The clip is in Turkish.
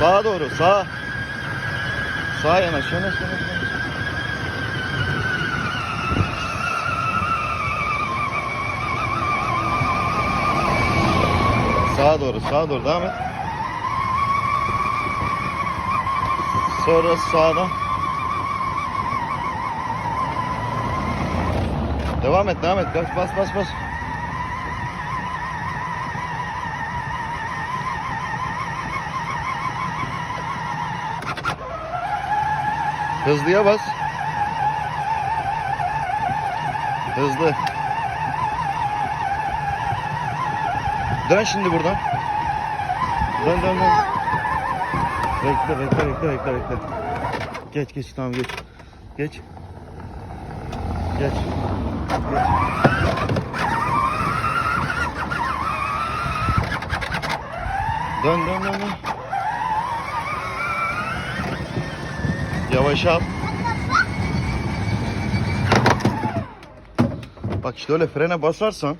Sağa doğru sağ. Sağa yanaş yanaş yanaş. yanaş. Sağa doğru sağa doğru devam et. Sonra sağdan. Devam et devam et. Bas bas bas. bas. Hızlıya bas. Hızlı. Dön şimdi buradan. Dön dön dön. Bekle bekle bekle bekle bekle. Geç geç tamam geç. Geç. Geç. Geç. Dön dön dön dön. Yavaş al. Bak işte öyle frene basarsan